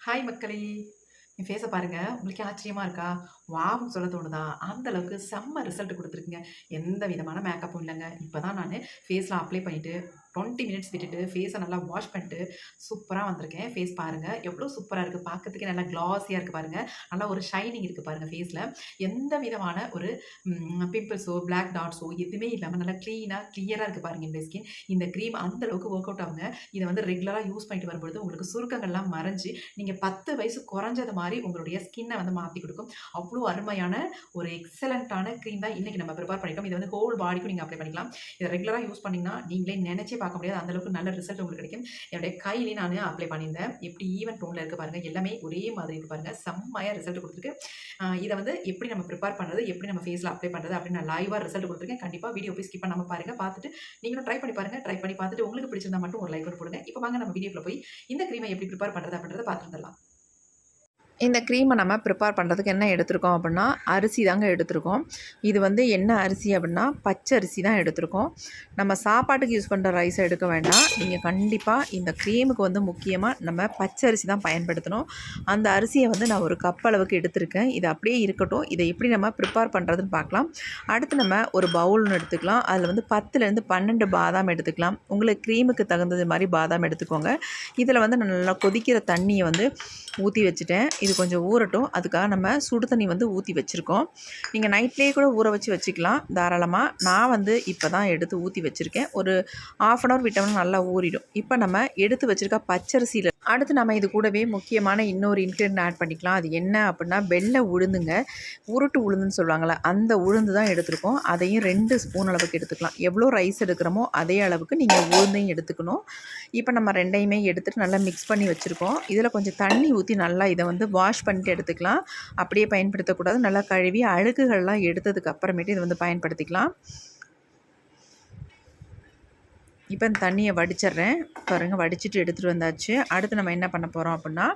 Hi மக்களே! என் ஃபேஸை பாருங்கள் உங்களுக்கே ஆச்சரியமாக இருக்கா? வாவ்ன்னு சொல்ல தோணுதா? அந்த அளவுக்கு செம்ம ரிசல்ட் கொடுத்துருக்குங்க எந்த விதமான மேக்கப்பும் இல்லைங்க இப்போ தான் நான் ஃபேஸில் அப்ளை பண்ணிட்டு 20 மினிட்ஸ் விட்டுட்டு ஃபேஸை நல்லா வாஷ் பண்ணிட்டு சூப்பராக வந்திருக்கேன். ஃபேஸ் பாருங்கள் எவ்வளோ சூப்பராக இருக்குது பார்க்கறதுக்கே நல்லா க்ளாஸியாக இருக்குது பாருங்கள் நல்லா ஒரு ஷைனிங் இருக்குது பாருங்கள் ஃபேஸில் எந்த விதமான ஒரு பிம்பிள்ஸோ, பிளாக் டாட்ஸோ எதுவுமே இல்லாமல் நல்லா க்ளீனாக க்ளியராக இருக்குது பாருங்கள் என்னுடைய ஸ்கின். இந்த க்ரீம் அந்த அளவுக்கு ஒர்க் அவுட் ஆகுங்க. இதை வந்து ரெகுலராக யூஸ் பண்ணிட்டு வரும்பொழுது உங்களுக்கு சுருக்கங்கள்லாம் மறைஞ்சு, நீங்கள் பத்து வயசு குறைஞ்சது மாதிரி உங்களுடைய ஸ்கின்னை வந்து மாற்றி கொடுக்கும் அவ்வளோ அருமையான ஒரு எக்ஸலண்ட்டான க்ரீம் தான் இன்றைக்கி நம்ம ப்ரிப்பேர் பண்ணிக்கிறோம் இதை வந்து ஹோல் பாடிக்கும் நீங்கள் அப்ளை பண்ணிக்கலாம். இதை ரெகுலராக யூஸ் பண்ணிங்கன்னா நீங்களே நினச்சே பார்க்க முடியாது. அந்த அளவுக்கு நல்ல ரிசல்ட் உங்களுக்கு கிடைக்கும். என்னுடைய கையிலே நான் அப்ளை பண்ணியிருந்தேன். எப்படி ஈவன் டோனில் இருக்க பாருங்கள் எல்லாமே ஒரே மாதிரி இருக்கு பாருங்க. செம்மையாக ரிசல்ட் கொடுத்துருக்கு இதை வந்து எப்படி நம்ம பிரிப்பேர் பண்ணுறது எப்படி நம்ம ஃபேஸில் அப்ளை பண்ணுறது அப்படின்னு நான் லைவாக ரிசல்ட் கொடுத்துருக்கேன் கண்டிப்பாக வீடியோ போய் ஸ்கிப் பண்ணாமல் பாருங்க. பார்த்துட்டு நீங்களும் ட்ரை பண்ணி பாருங்க. ட்ரை பண்ணி பார்த்துட்டு உங்களுக்கு பிடிச்சிருந்தா மட்டும் ஒரு லைக் போடுங்க. இப்போ வாங்க நம்ம வீடியோவில் போய் இந்த க்ரீமை எப்படி பிரிப்பேர் பண்ணுறது அப்படின்றத பார்த்துருந்துடலாம் இந்த க்ரீமை நம்ம ப்ரிப்பேர் பண்ணுறதுக்கு என்ன எடுத்திருக்கோம் அப்படின்னா அரிசி தாங்க எடுத்திருக்கோம். இது வந்து என்ன அரிசி அப்படின்னா பச்சை அரிசி தான் எடுத்திருக்கோம். நம்ம சாப்பாட்டுக்கு யூஸ் பண்ணுற ரைஸை எடுக்க வேண்டாம். நீங்கள் கண்டிப்பாக இந்த க்ரீமுக்கு வந்து முக்கியமாக நம்ம பச்சை அரிசி தான் பயன்படுத்தணும். அந்த அரிசியை வந்து நான் ஒரு கப் அளவுக்கு எடுத்திருக்கேன். இது அப்படியே இருக்கட்டும். இதை எப்படி நம்ம ப்ரிப்பேர் பண்ணுறதுன்னு பார்க்கலாம். அடுத்து நம்ம ஒரு பவுல் ஒன்று எடுத்துக்கலாம். அதில் வந்து பத்துலேருந்து பன்னெண்டு பாதாம் எடுத்துக்கலாம். உங்களுக்கு க்ரீமுக்கு தகுந்தது மாதிரி பாதாம் எடுத்துக்கோங்க. இதில் வந்து நான் நல்லா கொதிக்கிற தண்ணியை வந்து ஊற்றி வச்சுட்டேன். இது இது கொஞ்சம் ஊறட்டும். அதுக்காக நம்ம சுடு தண்ணி வந்து ஊற்றி வச்சுருக்கோம். நீங்கள் நைட்லேயே கூட ஊற வச்சு வச்சுக்கலாம் தாராளமாக நான் வந்து இப்போ தான் எடுத்து ஊற்றி வச்சுருக்கேன். ஒரு ஆஃப் அன் ஹவர் விட்டோம்னா நல்லா ஊறிடும். இப்போ நம்ம எடுத்து வச்சுருக்க பச்சரிசியில் அடுத்து நம்ம இது கூடவே முக்கியமான இன்னொரு இன்க்ரீடியன்ட் ஆட் பண்ணிக்கலாம். அது என்ன அப்படின்னா வெள்ளை உளுந்துங்க. உருட்டு உளுந்துன்னு சொல்லுவாங்கள்ல அந்த உளுந்து தான் எடுத்துருக்கோம். அதையும் ரெண்டு ஸ்பூன் அளவுக்கு எடுத்துக்கலாம். எவ்வளோ ரைஸ் எடுக்கிறோமோ அதே அளவுக்கு நீங்கள் உளுந்தையும் எடுத்துக்கணும். இப்போ நம்ம ரெண்டையுமே எடுத்துகிட்டு நல்லா மிக்ஸ் பண்ணி வச்சுருக்கோம். இதில் கொஞ்சம் தண்ணி ஊற்றி நல்லா இதை வந்து வாஷ் பண்ணிட்டு எடுத்துக்கலாம். அப்படியே பயன்படுத்தக்கூடாது. நல்லா கழுவி அழுக்குகள்லாம் எடுத்ததுக்கு அப்புறமேட்டு இதை வந்து பயன்படுத்திக்கலாம். இப்போ இந்த தண்ணியை வடிச்சிட்றேன். பாருங்கள் வடிச்சிட்டு எடுத்துகிட்டு வந்தாச்சு. அடுத்து நம்ம என்ன பண்ண போகிறோம் அப்படின்னா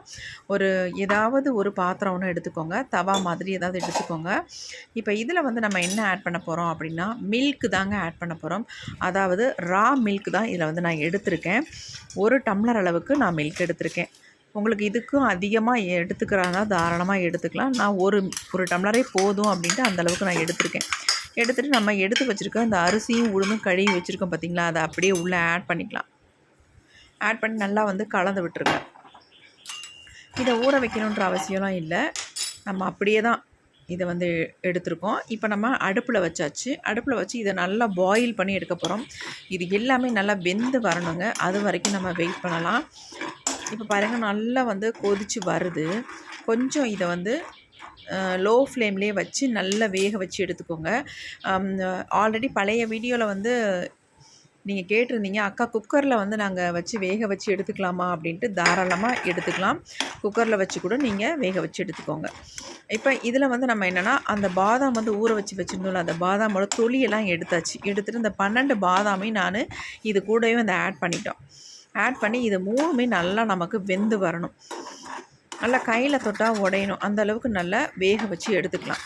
ஒரு ஏதாவது ஒரு பாத்திரம் ஒன்று எடுத்துக்கோங்க. தவா மாதிரி ஏதாவது எடுத்துக்கோங்க. இப்போ இதில் வந்து நம்ம என்ன ஆட் பண்ண போகிறோம் அப்படின்னா மில்க் தாங்க ஆட் பண்ண போகிறோம் அதாவது ரா மில்க் தான் இதில் வந்து நான் எடுத்திருக்கேன். ஒரு டம்ளர் அளவுக்கு நான் மில்க் எடுத்திருக்கேன். உங்களுக்கு இதுக்கும் அதிகமாக எடுத்துக்கிறாங்க தாராளமாக எடுத்துக்கலாம். நான் ஒரு ஒரு டம்ளரே போதும் அப்படின்ட்டு அந்தளவுக்கு நான் எடுத்திருக்கேன். எடுத்துகிட்டு நம்ம எடுத்து வச்சுருக்க அந்த அரிசியும் உளுந்தும் கழுவி வச்சுருக்கோம் பார்த்திங்களா அதை அப்படியே உள்ளே ஆட் பண்ணிக்கலாம். ஆட் பண்ணி நல்லா வந்து கலந்து விட்டுருங்க. இதை ஊற வைக்கணுன்ற அவசியம்லாம் இல்லை. நம்ம அப்படியே தான் இதை வந்து எடுத்திருக்கோம். இப்போ நம்ம அடுப்பில் வச்சாச்சு. அடுப்பில் வச்சு இதை நல்லா பாயில் பண்ணி எடுக்க போகிறோம் இது எல்லாமே நல்லா வெந்து வரணுங்க. அது வரைக்கும் நம்ம வெயிட் பண்ணலாம். இப்போ பாருங்கள் நல்லா வந்து கொதித்து வருது. கொஞ்சம் இதை வந்து லோ ஃப்ளேம்லேயே வச்சு நல்லா வேக வச்சு எடுத்துக்கோங்க. ஆல்ரெடி பழைய வீடியோவில் வந்து நீங்கள் கேட்டிருந்தீங்க அக்கா குக்கரில் வந்து நாங்கள் வச்சு வேக வச்சு எடுத்துக்கலாமா? அப்படின்ட்டு தாராளமாக எடுத்துக்கலாம். குக்கரில் வச்சு கூட நீங்கள் வேக வச்சு எடுத்துக்கோங்க. இப்போ இதில் வந்து நம்ம என்னென்னா அந்த பாதாம் வந்து ஊற வச்சு வச்சுருந்தோம்ல அந்த பாதாமோட தொலியெல்லாம் எடுத்தாச்சு. எடுத்துகிட்டு இந்த பன்னெண்டு பாதாமையும் நான் இது கூடவே வந்து ஆட் பண்ணிட்டோம். ஆட் பண்ணி இது மூணுமே நல்லா நமக்கு வெந்து வரணும். நல்லா கையில் தொட்டால் உடையணும். அந்த அளவுக்கு நல்லா வேக வச்சு எடுத்துக்கலாம்.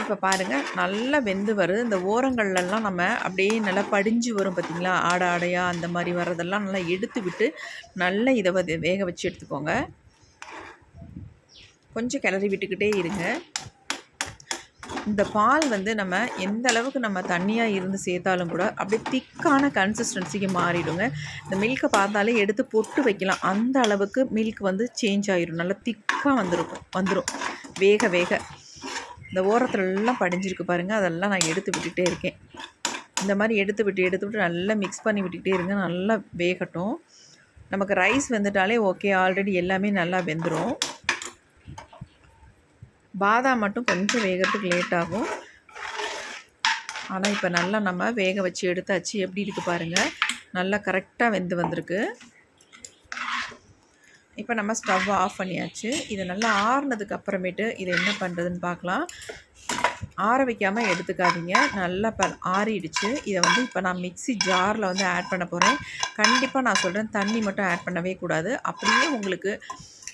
இப்போ பாருங்கள் நல்லா வெந்து வருது. இந்த ஓரங்கள்லாம் நம்ம அப்படியே நல்லா படிஞ்சு வரும் பார்த்திங்களா ஆடை ஆடையாக அந்த மாதிரி வர்றதெல்லாம் நல்லா எடுத்து விட்டு நல்லா இதை வேக வச்சு எடுத்துக்கோங்க. கொஞ்சம் கிளறி விட்டுக்கிட்டே இருங்க. இந்த பால் வந்து நம்ம எந்த அளவுக்கு நம்ம தண்ணியாக இருந்து சேர்த்தாலும் கூட அப்படியே திக்கான கன்சிஸ்டன்சிக்கு மாறிடுங்க. இந்த மில்கை பார்த்தாலே எடுத்து பொட்டு வைக்கலாம். அந்த அளவுக்கு மில்க் வந்து சேஞ்ச் ஆகிடும் நல்லா திக்காக வந்துருக்கும். வந்துடும் வேக வேக. இந்த ஓரத்துலலாம் படிஞ்சிருக்கு பாருங்கள் அதெல்லாம் நான் எடுத்து விட்டுகிட்டே இருக்கேன். இந்த மாதிரி எடுத்து விட்டு எடுத்து விட்டு நல்லா மிக்ஸ் பண்ணி விட்டுக்கிட்டே இருங்க. நல்லா வேகட்டும். நமக்கு ரைஸ் வெந்துட்டாலே ஓகே ஆல்ரெடி எல்லாமே நல்லா வெந்துடும் பாதாம் மட்டும் கொஞ்சம் வேகிறதுக்கு லேட் ஆகும். ஆனால் இப்போ நல்லா நம்ம வேக வச்சு எடுத்தாச்சு. எப்படி இருக்குது பாருங்கள் நல்லா கரெக்டாக வெந்து வந்திருக்கு. இப்போ நம்ம ஸ்டவ் ஆஃப் பண்ணியாச்சு. இதை நல்லா ஆறுனதுக்கு அப்புறமேட்டு இதை என்ன பண்ணுறதுன்னு பார்க்கலாம். ஆற வைக்காமல் எடுத்துக்காதீங்க. நல்லா ப ஆறிடுச்சு. இதை வந்து இப்போ நான் மிக்சி ஜாரில் வந்து ஆட் பண்ண போகிறேன் கண்டிப்பாக நான் சொல்கிறேன் தண்ணி மட்டும் ஆட் பண்ணவே கூடாது. அப்படியே உங்களுக்கு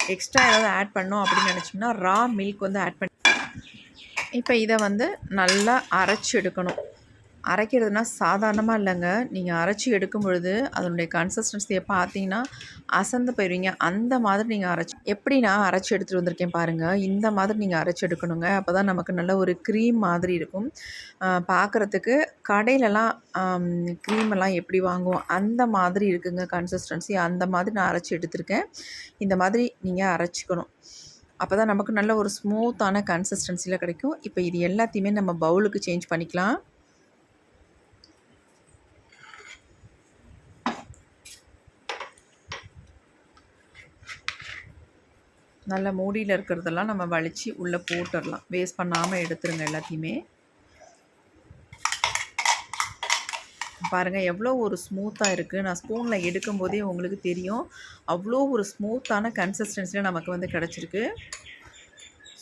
எக்ஸ்ட்ரா ஏதாவது ஆட் பண்ணோம் அப்படின்னு நினச்சோம்னா ரா மில்க் வந்து ஆட் பண்ணி இப்போ இதை வந்து நல்லா அரைச்சி எடுக்கணும். அரைக்கிறதுனா சாதாரணமாக இல்லைங்க. நீங்கள் அரைச்சி எடுக்கும் பொழுது அதனுடைய கன்சிஸ்டன்சியை பார்த்தீங்கன்னா அசந்து போயிடுவீங்க அந்த மாதிரி நீங்கள் அரைச்சி எப்படி நான் அரைச்சி எடுத்துகிட்டு வந்திருக்கேன் பாருங்கள் இந்த மாதிரி நீங்கள் அரைச்சி எடுக்கணுங்க. அப்போ தான் நமக்கு நல்ல ஒரு க்ரீம் மாதிரி இருக்கும். பார்க்குறதுக்கு கடையிலலாம் க்ரீமெல்லாம் எப்படி வாங்குவோம் அந்த மாதிரி இருக்குங்க கன்சிஸ்டன்சி அந்த மாதிரி நான் அரைச்சி எடுத்திருக்கேன். இந்த மாதிரி நீங்கள் அரைச்சிக்கணும். அப்போ தான் நமக்கு நல்ல ஒரு ஸ்மூத்தான கன்சிஸ்டன்சியில் கிடைக்கும். இப்போ இது எல்லாத்தையுமே நம்ம பவுலுக்கு சேஞ்ச் பண்ணிக்கலாம். நல்ல மூடியில் இருக்கிறதெல்லாம் நம்ம வலித்து உள்ளே போட்டுடலாம் வேஸ்ட் பண்ணாமல் எடுத்துருங்க எல்லாத்தையுமே. பாருங்கள் எவ்வளோ ஒரு ஸ்மூத்தாக இருக்குது நான் ஸ்பூனில் எடுக்கும்போதே உங்களுக்கு தெரியும். அவ்வளோ ஒரு ஸ்மூத்தான கன்சிஸ்டன்சியில் நமக்கு வந்து கிடச்சிருக்கு.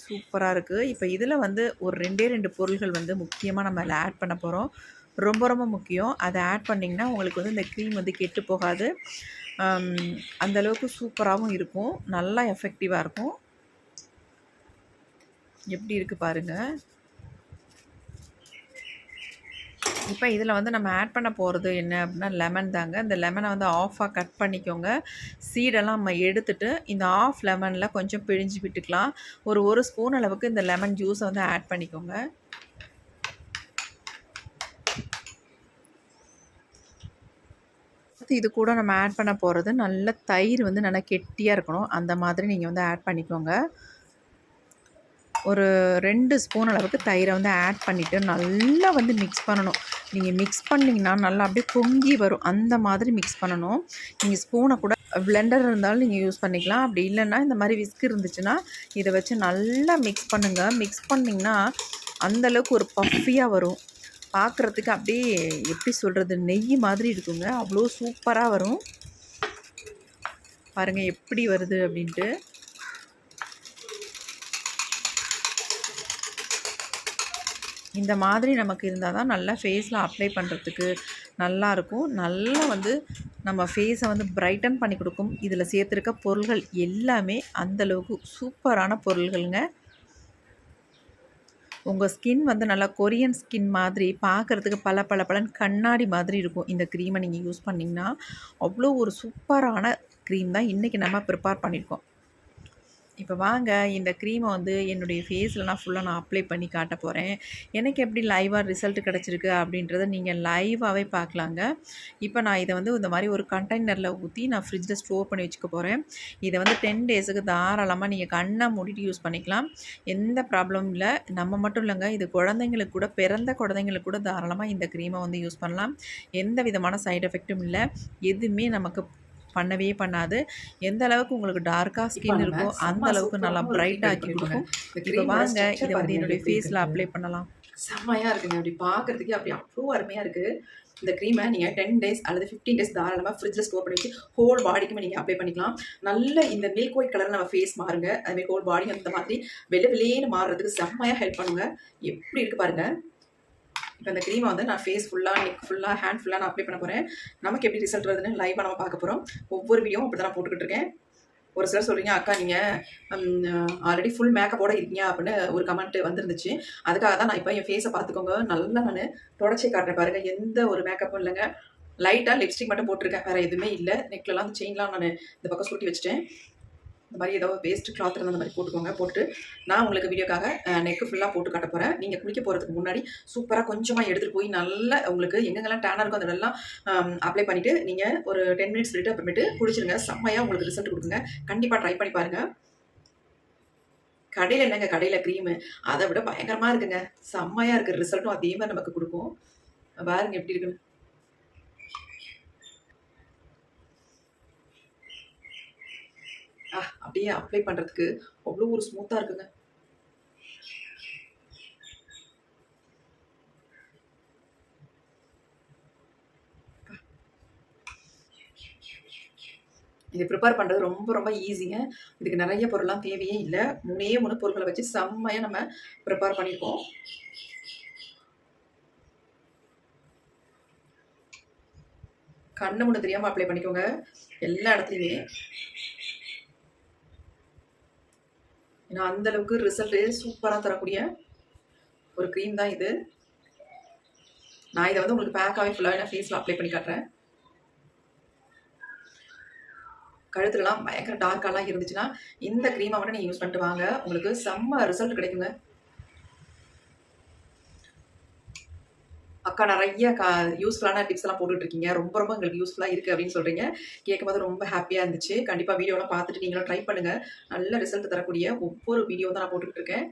சூப்பராக இருக்குது இப்போ இதில் வந்து ஒரு ரெண்டே ரெண்டு பொருள்கள் வந்து முக்கியமாக நம்ம அதில் ஆட் பண்ண போகிறோம் ரொம்ப ரொம்ப முக்கியம். அதை ஆட் பண்ணிங்கன்னா உங்களுக்கு வந்து இந்த க்ரீம் வந்து கெட்டு போகாது. அந்தளவுக்கு சூப்பராகவும் இருக்கும். நல்லா எஃபெக்டிவாக இருக்கும். எப்படி இருக்குது பாருங்கள் இப்போ இதில் வந்து நம்ம ஆட் பண்ண போகிறது என்ன அப்படின்னா லெமன் தாங்க. இந்த லெமனை வந்து ஆஃபாக கட் பண்ணிக்கோங்க. சீடெல்லாம் நம்ம எடுத்துட்டு இந்த ஆஃப் லெமனில் கொஞ்சம் பிழிஞ்சு விட்டுக்கலாம். ஒரு ஒரு ஸ்பூன் அளவுக்கு இந்த லெமன் ஜூஸை வந்து ஆட் பண்ணிக்கோங்க. அடுத்து இது கூட நம்ம ஆட் பண்ண போகிறது நல்ல தயிர் வந்து நல்லா கெட்டியாக இருக்கணும். அந்த மாதிரி நீங்கள் வந்து ஆட் பண்ணிக்கோங்க. ஒரு ரெண்டு ஸ்பூன் அளவுக்கு தயிரை வந்து ஆட் பண்ணிவிட்டு நல்லா வந்து மிக்ஸ் பண்ணணும். நீங்கள் மிக்ஸ் பண்ணிங்கன்னா நல்லா அப்படியே பொங்கி வரும். அந்த மாதிரி மிக்ஸ் பண்ணணும். நீங்கள் ஸ்பூனை கூட பிளெண்டர் இருந்தாலும் நீங்கள் யூஸ் பண்ணிக்கலாம். அப்படி இல்லைன்னா இந்த மாதிரி விஸ்க் இருந்துச்சுன்னா இதை வச்சு நல்லா மிக்ஸ் பண்ணுங்கள் மிக்ஸ் பண்ணிங்கன்னா அந்தளவுக்கு ஒரு பஃபியாக வரும். பார்க்குறதுக்கு அப்படியே எப்படி சொல்கிறது நெய் மாதிரி இருக்குங்க. அவ்வளோ சூப்பராக வரும். பாருங்கள் எப்படி வருது அப்படின்ட்டு. இந்த மாதிரி நமக்கு இருந்தால் தான் நல்லா ஃபேஸில் அப்ளை பண்ணுறதுக்கு நல்லாயிருக்கும் நல்லா வந்து நம்ம ஃபேஸை வந்து பிரைட்டன் பண்ணி கொடுக்கும். இதில் சேர்த்துருக்க பொருள்கள் எல்லாமே அந்தளவுக்கு சூப்பரான பொருள்களுங்க. உங்கள் ஸ்கின் வந்து நல்லா கொரியன் ஸ்கின் மாதிரி பார்க்குறதுக்கு பல பல பலன் கண்ணாடி மாதிரி இருக்கும். இந்த க்ரீமை நீங்கள் யூஸ் பண்ணிங்கன்னா அவ்வளோ ஒரு சூப்பரான க்ரீம் தான் இன்றைக்கி நம்ம ப்ரிப்பேர் பண்ணியிருக்கோம் இப்போ வாங்க இந்த க்ரீமை வந்து என்னுடைய ஃபேஸில் நான் ஃபுல்லாக நான் அப்ளை பண்ணி காட்ட போகிறேன் எனக்கு எப்படி லைவாக ரிசல்ட் கிடச்சிருக்கு அப்படின்றத நீங்கள் லைவாகவே பார்க்கலாங்க. இப்போ நான் இதை வந்து இந்த மாதிரி ஒரு கண்டெய்னரில் ஊற்றி நான் ஃப்ரிட்ஜில் ஸ்டோர் பண்ணி வச்சுக்க போகிறேன் இதை வந்து டென் டேஸுக்கு தாராளமாக நீங்கள் கண்ணை மூடிட்டு யூஸ் பண்ணிக்கலாம். எந்த ப்ராப்ளமும் இல்லை நம்ம மட்டும் இல்லைங்க இது குழந்தைங்களுக்கு கூட பிறந்த குழந்தைங்களுக்கு கூட தாராளமாக இந்த க்ரீமை வந்து யூஸ் பண்ணலாம். எந்த விதமான சைடு எஃபெக்ட்டும் இல்லை. எதுவுமே நமக்கு பண்ணவே பண்ணாது. எந்த அளவுக்கு உங்களுக்கு டார்க்காக ஸ்கின் இருக்கோ அந்த அளவுக்கு நல்லா பிரைட் ஆக்கி கொடுக்கும் இப்போ வாங்க இதை வந்து என்னுடைய ஃபேஸில். அப்ளை பண்ணலாம். செம்மையா இருக்குங்க. அப்படி பார்க்கறதுக்கே அப்படி அவ்வளோ அருமையா இருக்கு. இந்த க்ரீமை நீங்கள் டென் டேஸ் அல்லது ஃபிஃப்டீன் டேஸ் தாராளமாக ஃப்ரிட்ஜில் ஸ்டோர் பண்ணி வச்சு ஹோல் பாடிக்குமே நீங்கள் அப்ளை பண்ணிக்கலாம். நல்ல இந்த மில்க் ஒயிட் கலர் நம்ம ஃபேஸ் மாறுங்க. அதுமாதிரி ஹோல் பாடி அந்த மாதிரி வெள்ளை வெளியேன்னு மாறுறதுக்கு செம்மையாக ஹெல்ப் பண்ணுங்க. எப்படி இருக்கு பாருங்க. இப்போ இந்த க்ரீமை வந்து நான் ஃபேஸ் ஃபுல்லாக நெக் ஃபுல்லாக ஹேண்ட் ஃபுல்லாக நான் அப்ளை பண்ண போகிறேன் நமக்கு எப்படி ரிசல்ட் வருதுன்னு லைவாக நம்ம பார்க்க போகிறோம் ஒவ்வொரு வீடியோவும் அப்படி தான் நான் போட்டுக்கிட்டு இருக்கேன். ஒரு சிலர் சொல்கிறீங்க அக்கா நீங்கள் ஆல்ரெடி ஃபுல் மேக்கப்போட இருக்கீங்க அப்படின்னு ஒரு கமெண்ட் வந்துருந்துச்சு. அதுக்காக தான் நான் இப்போ என் ஃபேஸை பார்த்துக்கோங்க. நல்லா நான் தொடச்சி காட்டுறேன் பாருங்கள் எந்த ஒரு மேக்கப்பும் இல்லைங்க. லைட்டாக லிப்ஸ்டிக் மட்டும் போட்டிருக்கேன். வேறு எதுவுமே இல்லை. நெக்லலாம் செயின்லாம் நான் இந்த பக்கம் சுருட்டி வச்சுட்டேன். இந்த மாதிரி ஏதோ வேஸ்ட் கிளாத் இருந்தால் அந்த மாதிரி போட்டுக்கோங்க. போட்டு நான் உங்களுக்கு வீடியோக்காக நெக்கு ஃபுல்லாக போட்டு காட்ட போகிறேன் நீங்கள் குளிக்க போகிறதுக்கு முன்னாடி சூப்பராக கொஞ்சமாக எடுத்துகிட்டு போய் நல்லா உங்களுக்கு எங்கெங்கெல்லாம் டேனாக இருக்கோ அதெல்லாம் அப்ளை பண்ணிவிட்டு நீங்கள் ஒரு டென் மினிட்ஸ் விட்டு அப்புறமேட்டு குளிச்சிருங்க. செம்மையாக உங்களுக்கு ரிசல்ட் கொடுக்குங்க. கண்டிப்பாக ட்ரை பண்ணி பாருங்கள் கடையில் என்னங்க? கடையில் க்ரீமு அதை விட பயங்கரமாக இருக்குங்க. செம்மையாக இருக்கிற ரிசல்ட்டும் அதே மாதிரி நமக்கு கொடுக்கும். பாருங்க எப்படி இருக்குன்னு. அப்படியே அப்ளை பண்ணுறதுக்கு அவ்வளோ ஒரு ஸ்மூத்தாக இருக்குங்க. இது ப்ரிப்பேர் பண்ணுறது ரொம்ப ரொம்ப ஈஸிங்க இதுக்கு நிறைய பொருள்லாம் தேவையே இல்லை. மூணே மூணு பொருட்களை வச்சு செம்மையாக நம்ம ப்ரிப்பேர் பண்ணியிருக்கோம் கண்ணு முன்னு தெரியாமல் அப்ளை பண்ணிக்கோங்க. எல்லா இடத்துலையுமே ஏன்னா அந்த அளவுக்கு சூப்பராக தரக்கூடிய ஒரு க்ரீம் தான் இது. நான் இதை வந்து உங்களுக்கு பேக்காகவே ஃபுல்லாக நான் ஃபேஸில் அப்ளை பண்ணி காட்டுறேன். கழுத்துலலாம் பயங்கர டார்க்காலாம் இருந்துச்சுன்னா இந்த க்ரீமை மட்டும் நீங்கள் யூஸ் பண்ணிட்டு வாங்க. உங்களுக்கு செம்ம ரிசல்ட் கிடைக்குங்க. அக்கா நிறைய கா யூஸ்ஃபுல்லான டிப்ஸ் எல்லாம் போட்டுட்டு இருக்கீங்க ரொம்ப ரொம்ப எங்களுக்கு யூஸ்ஃபுல்லாக இருக்குது அப்படின்னு சொல்கிறீங்க கேட்கும்போது ரொம்ப ஹாப்பியாக இருந்துச்சு. கண்டிப்பாக வீடியோலாம் பார்த்துட்டு நீங்களும் ட்ரை பண்ணுங்கள் நல்ல ரிசல்ட் தரக்கூடிய ஒவ்வொரு வீடியோ தான் நான் போட்டுக்கிட்டு இருக்கேன்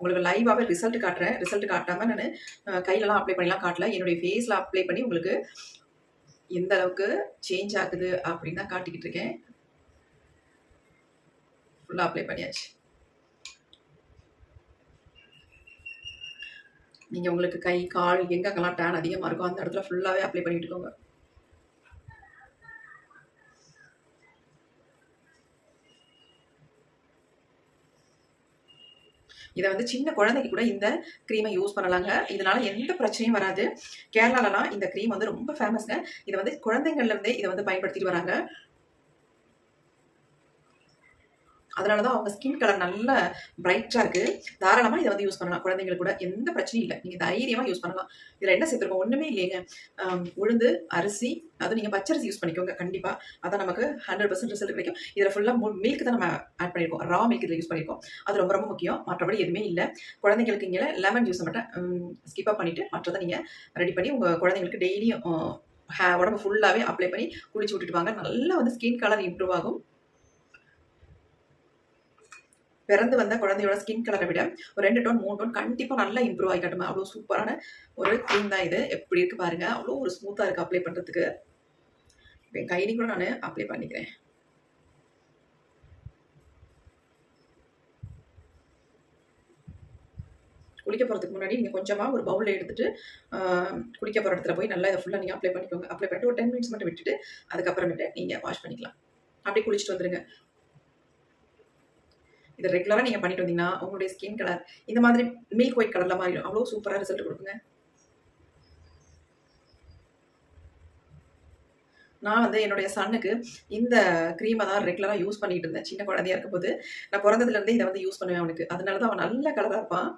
உங்களுக்கு லைவாகவே ரிசல்ட் காட்டுறேன். ரிசல்ட் காட்டாமல் நான் கையிலலாம் அப்ளை பண்ணிலாம் காட்டல. என்னுடைய ஃபேஸில் அப்ளை பண்ணி உங்களுக்கு எந்த அளவுக்கு சேஞ்ச் ஆகுது அப்படின்னு தான் காட்டிக்கிட்டு இருக்கேன் ஃபுல்லாக அப்ளை பண்ணியாச்சு. நீங்கள் உங்களுக்கு கை கால் எங்கெங்கெல்லாம் டேன் அதிகமாக இருக்கோ அந்த இடத்துல ஃபுல்லாகவே அப்ளை பண்ணிட்டு இருக்கோங்க. இதை வந்து சின்ன குழந்தைக்கு கூட இந்த க்ரீமை யூஸ் பண்ணலாங்க. இதனால எந்த பிரச்சனையும் வராது. கேரளாலலாம் இந்த க்ரீம் வந்து ரொம்ப ஃபேமஸ்ங்க இதை வந்து குழந்தைங்கள்ல இருந்தே இதை வந்து பயன்படுத்திட்டு வராங்க. அதனால தான் அவங்க ஸ்கின் கலர் நல்ல பிரைட்டாக இருக்குது தாராளமாக இதை வந்து யூஸ் பண்ணலாம். குழந்தைங்களுக்கு கூட எந்த பிரச்சனையும் இல்லை. நீங்கள் தைரியமாக யூஸ் பண்ணலாம். இதில் என்ன சேர்த்துருக்கோம்? ஒன்றுமே இல்லைங்க. உளுந்து அரிசி அது நீங்கள் பச்சரிசி யூஸ் பண்ணிக்கோங்க. கண்டிப்பாக அதான் நமக்கு ஹண்ட்ரட் பர்சன்ட் ரிசல்ட் கிடைக்கும். இதில் ஃபுல்லாக மில்க் தான் நம்ம ஆட் பண்ணியிருக்கோம் ரா மில்க் இதில் யூஸ் பண்ணியிருக்கோம் அது ரொம்ப ரொம்ப முக்கியம். மற்றபடி எதுவுமே இல்லை. குழந்தைங்களுக்கு இங்கே லெமன் ஜூஸை மட்டும் ஸ்கிப்பாக பண்ணிவிட்டு மற்றதை நீங்கள் ரெடி பண்ணி உங்கள் குழந்தைங்களுக்கு டெய்லியும் உடம்பு ஃபுல்லாகவே அப்ளை பண்ணி குளிச்சு விட்டுட்டு வாங்க. நல்லா வந்து ஸ்கின் கலர் இம்ப்ரூவ் ஆகும். பிறந்து வந்த குழந்தையோட ஸ்கின் கலரை விட ஒரு ரெண்டு டோன் மூணு டோன் கண்டிப்பாக நல்லா இம்ப்ரூவ் ஆகி காட்டுமா அவ்வளோ சூப்பரான ஒரு க்ரீம் தான் இது. எப்படி இருக்கு பாருங்க. அவ்வளோ ஒரு ஸ்மூத்தாக இருக்குது அப்ளை பண்ணுறதுக்கு இப்போ என் கையிலையும் கூட நான் அப்ளை பண்ணிக்கிறேன். குளிக்க போகிறதுக்கு முன்னாடி நீங்கள் கொஞ்சமாக ஒரு பவுலில் எடுத்துட்டு ஆஹ், குளிக்க போகிற இடத்துல போய் நல்லா இதை ஃபுல்லாக நீங்கள் அப்ளை பண்ணிக்கோங்க. அப்ளை பண்ணிட்டு ஒரு டென் மினிட்ஸ் மட்டும் விட்டுட்டு அதுக்கப்புறமேட்டு நீங்கள் வாஷ் பண்ணிக்கலாம். அப்படியே குளிச்சுட்டு வந்துருங்க. இதை ரெகுலராக நீங்கள் பண்ணிட்டு வந்தீங்கன்னா உங்களுடைய ஸ்கின் கலர் இந்த மாதிரி மில்க் ஒயிட் கலரில் மாறிடும் அவ்வளோ சூப்பராக ரிசல்ட் கொடுக்குங்க. நான் வந்து என்னுடைய சன்னுக்கு இந்த க்ரீமை தான் ரெகுலராக யூஸ் பண்ணிட்டு இருந்தேன். சின்ன குழந்தையா இருக்கும்போது. நான் பிறந்ததுலேருந்தே இதை வந்து யூஸ் பண்ணுவேன் அவனுக்கு. அதனால தான் அவன் நல்ல கலராக இருப்பான்.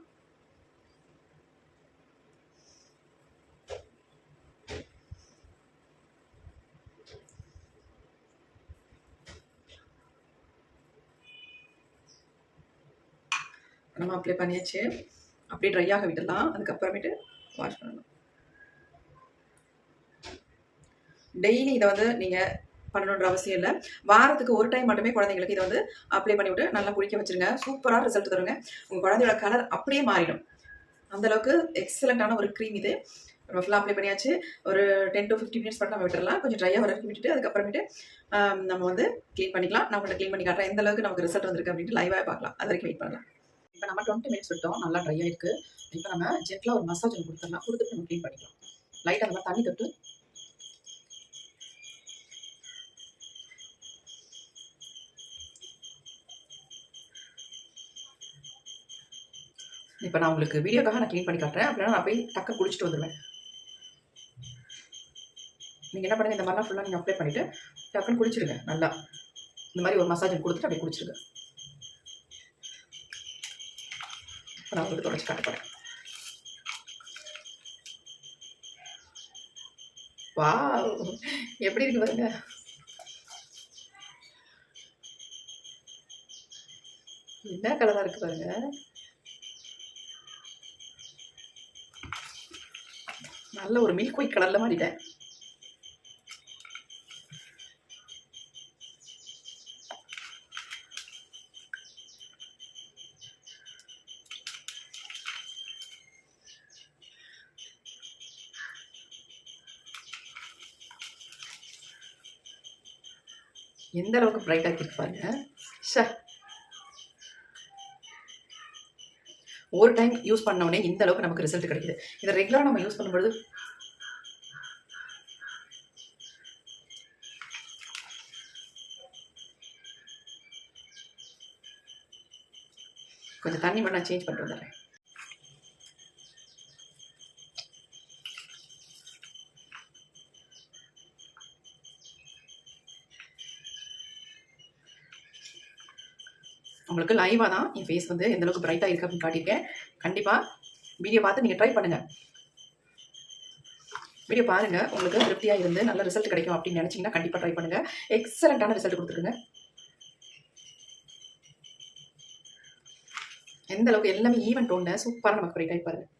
நம்ம அப்ளை பண்ணியாச்சு. அப்படியே ட்ரை ஆக விட்டுடலாம் அதுக்கப்புறமேட்டு வாஷ் பண்ணணும். டெய்லி இதை வந்து நீங்கள் பண்ணணுன்ற அவசியம் இல்லை. வாரத்துக்கு ஒரு டைம் மட்டுமே குழந்தைங்களுக்கு இதை வந்து அப்ளை பண்ணிவிட்டு நல்லா குளிக்க வச்சிருங்க. சூப்பராக ரிசல்ட் தருங்க. உங்கள் குழந்தையோட கலர் அப்படியே மாறிடும். அந்தளவுக்கு எக்ஸலண்ட்டான ஒரு க்ரீம் இது. நம்ம ஃபுல்லாக அப்ளை பண்ணியாச்சு. ஒரு டென் டு ஃபிஃப்டி மினிட்ஸ் மட்டும் நம்ம விட்டுடலாம் கொஞ்சம் ட்ரையாக வரைக்கும் விட்டுட்டு அதுக்கப்புறமேட்டு நம்ம வந்து க்ளீன் பண்ணிக்கலாம். நான் க்ளீன் பண்ணி காட்டுறேன். எந்த அளவுக்கு நமக்கு ரிசல்ட் வந்திருக்கு அப்படின்ட்டு லைவாக பார்க்கலாம். அது வரைக்கும் வெயிட் பண்ணலாம். இப்போ நம்ம டுவெண்ட்டி மினிட்ஸ் விட்டோம். நல்லா ட்ரை ஆயிருக்கு இப்போ நம்ம ஜென்டலாக ஒரு மசாஜ் ஒன்று கொடுத்துடலாம். கொடுத்துட்டு நம்ம க்ளீன் பண்ணிக்கலாம். லைட்டாக அந்த தண்ணி தொட்டு. இப்போ நான் உங்களுக்கு வீடியோக்காக நான் க்ளீன் பண்ணி காட்டுறேன். அப்படின்னா நான் போய் டக்கு குளிச்சுட்டு வந்துடுவேன் நீங்கள் என்ன பண்ணுங்க இந்த மாதிரிலாம் ஃபுல்லாக நீங்கள் அப்ளை பண்ணிவிட்டு டக்குன்னு குளிச்சிடுங்க. நல்லா. இந்த மாதிரி ஒரு மசாஜ் கொடுத்துட்டு அப்படியே குளிச்சிருங்க இப்போ நான் உங்களுக்கு தொடச்சி காட்ட போகிறேன் எப்படி இருக்கு பாருங்க. என்ன கலராக இருக்கு பாருங்க. நல்ல ஒரு மில்க் ஒயிட் கலரில் மாறிட்டேன். எந்த அளவுக்கு பிரைட்டாக இருக்கு ஒரு டைம் யூஸ் பண்ண உடனே இந்த அளவுக்கு நமக்கு ரிசல்ட் கிடைக்குது. இதை ரெகுலராக நம்ம யூஸ் பண்ணும்பொழுது கொஞ்சம் தண்ணி மட்டும் நான் சேஞ்ச் பண்ணிட்டு வந்துடுறேன். உங்களுக்கு லைவாக தான் என் ஃபேஸ் வந்து எந்த அளவுக்கு பிரைட்டாக இருக்குது அப்படின்னு காட்டியிருக்கேன். கண்டிப்பாக வீடியோ பார்த்து நீங்கள் ட்ரை பண்ணுங்கள் வீடியோ பாருங்கள் உங்களுக்கு திருப்தியாக இருந்து நல்ல ரிசல்ட் கிடைக்கும் அப்படின்னு நினச்சிங்கன்னா கண்டிப்பாக ட்ரை பண்ணுங்கள் எக்ஸலண்ட்டான ரிசல்ட் கொடுத்துருக்குங்க. எந்த அளவுக்கு எல்லாமே ஈவன் டோன்ல சூப்பராக நமக்கு பிரைட்டாக பாருங்கள்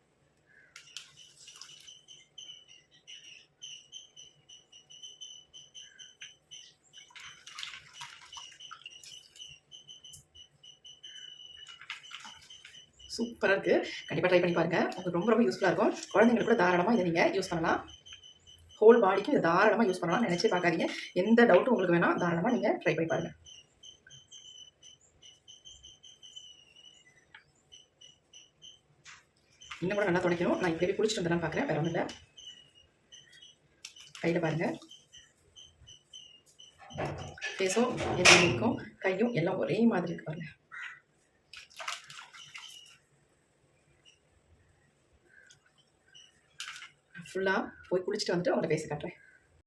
சூப்பராக இருக்குது கண்டிப்பாக ட்ரை பண்ணி பாருங்கள் உங்களுக்கு ரொம்ப ரொம்ப யூஸ்ஃபுல்லாக இருக்கும். குழந்தைங்களுக்கு கூட தாராளமாக இதை நீங்கள் யூஸ் பண்ணலாம். ஹோல் பாடிக்கும் இதை தாராளமாக யூஸ் பண்ணலாம் நினச்சி பார்க்காதீங்க. எந்த டவுட்டும் உங்களுக்கு வேணால் தாராளமாக நீங்கள் ட்ரை பண்ணி பாருங்கள் இன்னும் கூட நல்லா துடைக்கணும். நான் இப்படியே குளிச்சுட்டு வந்துடலாம் பார்க்குறேன். வேற ஒன்றும் இல்லை. கையில் பாருங்கள் ஃபேஸும் எப்படி இருக்கும் கையும் எல்லாம் ஒரே மாதிரி இருக்கு பாருங்கள் ஃபுல்லாக போய் குளிச்சுட்டு வந்துட்டு அவங்கள பேசி காட்டுறேன்.